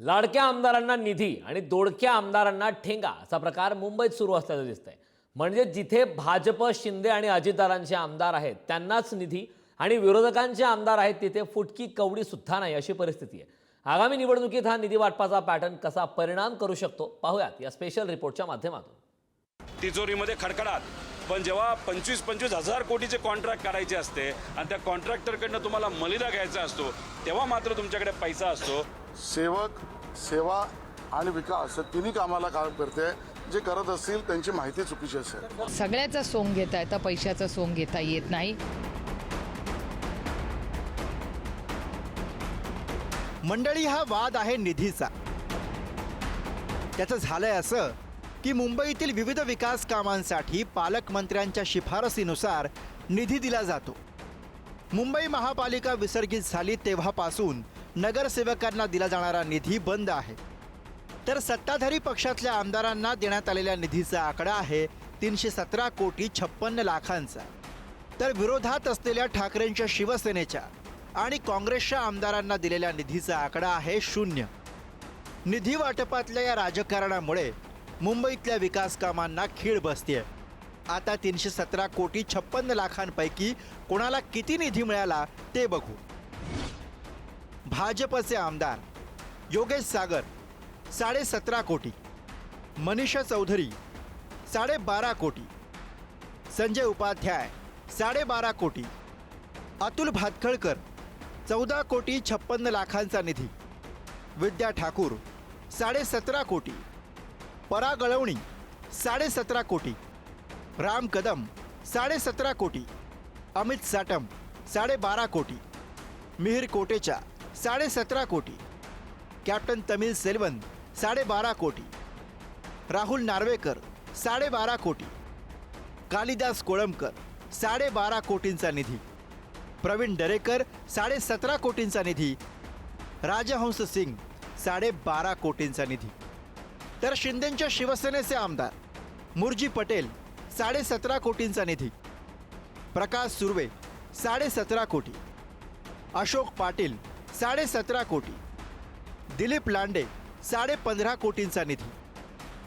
लाडक्या आमदारांना निधी आणि दोडक्या आमदारांना ठेंगा असा प्रकार मुंबईत सुरू असल्याचं दिसतंय. म्हणजे जिथे भाजप शिंदे आणि अजितदारांचे आमदार आहेत त्यांनाच निधी आणि विरोधकांचे आमदार आहेत तिथे फुटकी कवडी सुद्धा नाही अशी परिस्थिती आहे. आगामी निवडणुकीत हा निधी वाटपाचा पॅटर्न कसा परिणाम करू शकतो पाहूयात या स्पेशल रिपोर्टच्या माध्यमातून. तिजोरीमध्ये खडखडाट. पण जेव्हा पंचवीस पंचवीस हजार कोटीचे कॉन्ट्रॅक्ट करायचे असते आणि त्या कॉन्ट्रॅक्टरकडनं तुम्हाला मलिदा घ्यायचा असतो तेव्हा मात्र तुमच्याकडे पैसा असतो. सेवक सेवा आणि विकास तिन्ही कामाला काम करते. जे करत असतील त्यांची माहिती चुकीची असेल. सगळ्याचा सोंग घेता येतं पैशाचा सोंग घेता येत नाही. मंडळी हा वाद आहे निधीचा. त्याचं झालंय असं की मुंबईतील विविध विकास कामांसाठी पालकमंत्र्यांच्या शिफारसीनुसार निधी दिला जातो. मुंबई महापालिका विसर्जित झाली तेव्हापासून नगरसेवकांना दिला जाणारा निधी बंद आहे. तर सत्ताधारी पक्षातल्या आमदारांना देण्यात आलेल्या निधीचा आकडा आहे तीनशे सतरा कोटी छप्पन्न लाखांचा. तर विरोधात असलेल्या ठाकरेंच्या शिवसेनेच्या आणि काँग्रेसच्या आमदारांना दिलेल्या निधीचा आकडा आहे शून्य. निधी वाटपातल्या या राजकारणामुळे मुंबईतल्या विकास कामांना खीळ बसतेय. आता तीनशे सतरा कोटी छप्पन्न लाखांपैकी कोणाला किती निधी मिळाला ते बघू. भाजपचे आमदार योगेश सागर साडेसतरा कोटी. मनीषा चौधरी साडेबारा कोटी. संजय उपाध्याय साडेबारा कोटी. अतुल भातखळकर चौदा कोटी छप्पन्न लाखांचा निधी. विद्या ठाकूर साडेसतरा कोटी. परागळवणी साडेसतरा कोटी. राम कदम साडेसतरा कोटी. अमित साटम साडेबारा कोटी. मिहिर कोटेचा साडेसतरा कोटी. कॅप्टन तमिल सेल्वन साडेबारा कोटी. राहुल नार्वेकर साडेबारा कोटी. कालिदास कोळंबकर साडेबारा कोटींचा निधी. प्रवीण दरेकर साडेसतरा कोटींचा निधी. राजहंस सिंग साडेबारा कोटींचा निधी. तर शिंदेच्या शिवसेनेचे आमदार मुरजी पटेल साडेसतरा कोटींचा निधी. प्रकाश सुर्वे साडेसतरा कोटी. अशोक पाटील साडेसतरा कोटी. दिलीप लांडे साडेपंधरा कोटींचा निधी.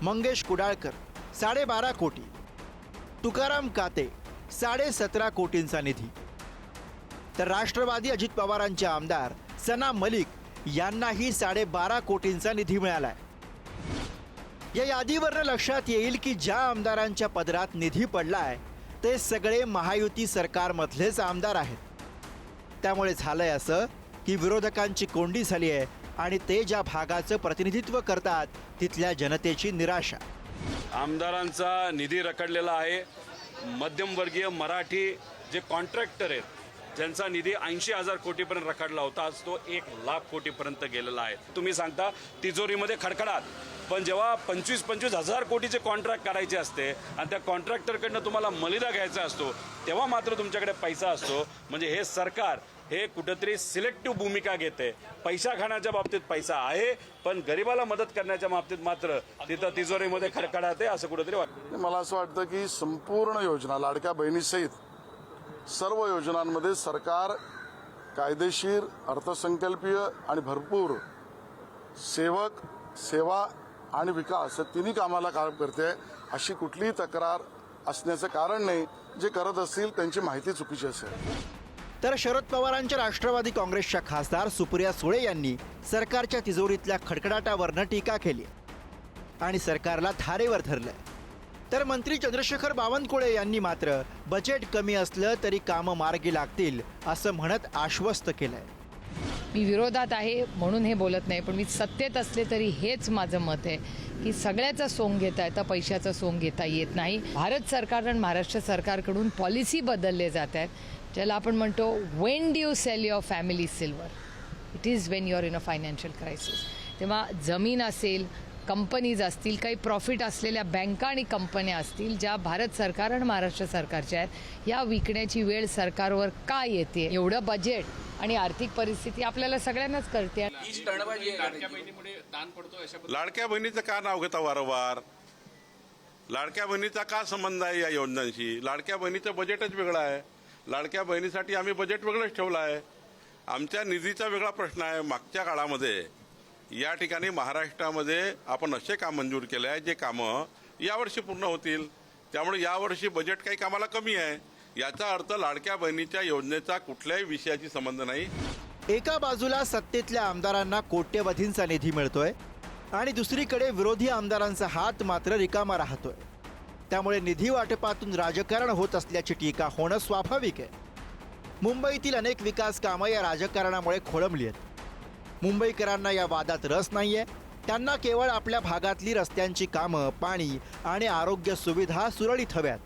मंगेश कुडाळकर साडेबारा कोटी. तुकाराम काते साडेसतरा कोटींचा निधी. तर राष्ट्रवादी अजित पवारांचे आमदार सना मलिक यांनाही साडेबारा कोटींचा निधी मिळाला आहे या यादीवरनं लक्षात येईल की ज्या आमदारांच्या पदरात निधी पडलाय ते सगळे महायुती सरकारमधलेच आमदार आहेत. त्यामुळे झालंय असं की विरोधकांची कोंडी झाली आहे आणि ते ज्या भागाचं प्रतिनिधित्व करतात तिथल्या जनतेची निराशा. आमदारांचा निधी रखडलेला आहे. मध्यमवर्गीय मराठी जे कॉन्ट्रॅक्टर आहेत ज्यांचा निधी ऐंशी हजार कोटीपर्यंत रखडला होता आज तो एक लाख कोटीपर्यंत गेलेला आहे. तुम्ही सांगता तिजोरीमध्ये खडखडात पण जेव्हा पंचवीस पंचवीस हजार कोटीचे कॉन्ट्रॅक्ट करायचे असते आणि त्या कॉन्ट्रॅक्टरकडनं तुम्हाला मलिदा घ्यायचा असतो तेव्हा मात्र तुमच्याकडे पैसा असतो. म्हणजे हे सरकार हे कुठंतरी सिलेक्टिव्ह भूमिका घेते. पैसा खाण्याच्या बाबतीत पैसा आहे पण गरिबाला मदत करण्याच्या बाबतीत मात्र तिथं तिजोरीमध्ये खडखडाते असं कुठंतरी वाटतं. मला असं वाटतं की संपूर्ण योजना लाडक्या बहिणीसहित सर्व योजनांमध्ये सरकार कायदेशीर अर्थसंकल्पीय आणि भरपूर सेवक सेवा आणि विकास या तिन्ही कामाला काम करते अशी कुठलीही तक्रार असण्याचं कारण नाही. जे करत असतील त्यांची माहिती चुकीची असेल. तर शरद पवारांच्या राष्ट्रवादी काँग्रेसच्या खासदार सुप्रिया सुळे यांनी सरकारच्या तिजोरीतल्या खडखडाटावरनं टीका केली आणि सरकारला धारेवर धरलं तर मंत्री चंद्रशेखर बावनकुळे यांनी मात्र बजेट कमी असलं तरी कामं मार्गी लागतील असं म्हणत आश्वस्त केलंय. मी विरोधात आहे म्हणून हे बोलत नाही पण मी सत्तेत असले तरी हेच माझं मत आहे की सगळ्याचा सोंग घेता येतं पैशाचा सोंग घेता येत नाही. भारत सरकार आणि महाराष्ट्र सरकारकडून पॉलिसी बदलले जात आहेत ज्याला आपण म्हणतो when do you sell your family silver it is when your in a financial crisis तेव्हा जमीन असेल कंपनीज असतील काही प्रॉफिट असलेल्या बँका आणि कंपन्या असतील ज्या भारत सरकार आणि महाराष्ट्र सरकारच्या आहेत या विकण्याची वेळ सरकारवर का येते? एवढं बजेट आणि आर्थिक परिस्थिती आपल्याला सगळ्यांनाच कळते. लाडक्या बहिणीचं का नाव घेता वारंवार? लाडक्या बहिणीचा का संबंध आहे या योजनांशी? लाडक्या बहिणीचं बजेटच वेगळं आहे. लाडक्या बहिणीसाठी आम्ही बजेट वेगळंच ठेवलं आहे. आमच्या निधीचा वेगळा प्रश्न आहे मागच्या काळामध्ये. या ठिकाणी महाराष्ट्रामध्ये आपण असे काम मंजूर केले आहे जे कामं यावर्षी पूर्ण होतील. त्यामुळे यावर्षी बजेट काही कामाला कमी आहे. याचा अर्थ लाडक्या बहिणीच्या योजनेचा कुठल्याही विषयाची संबंध नाही. एका बाजूला सत्तेतल्या आमदारांना कोट्यवधींचा निधी मिळतोय आणि दुसरीकडे विरोधी आमदारांचा हात मात्र रिकामा राहतोय. त्यामुळे निधी वाटपातून राजकारण होत असल्याची टीका होणं स्वाभाविक आहे. मुंबईतील अनेक विकास कामं या राजकारणामुळे खोळंबली आहेत. मुंबईकरांना या वादात रस नाहीये. त्यांना केवळ आपल्या भागातली रस्त्यांची कामं पाणी आणि आरोग्य सुविधा सुरळीत हव्यात.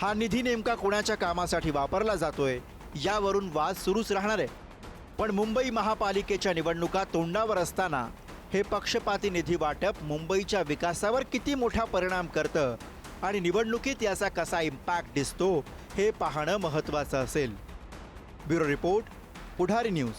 हा निधी नेमका कोणाच्या कामासाठी वापरला जातोय यावरून वाद सुरूच राहणार आहे. पण मुंबई महापालिकेच्या निवडणुका तोंडावर असताना हे पक्षपाती निधी वाटप मुंबईच्या विकासावर किती मोठा परिणाम करतं आणि निवडणुकीत याचा कसा इम्पॅक्ट दिसतो हे पाहणं महत्त्वाचं असेल. Bureau report Pudhari news.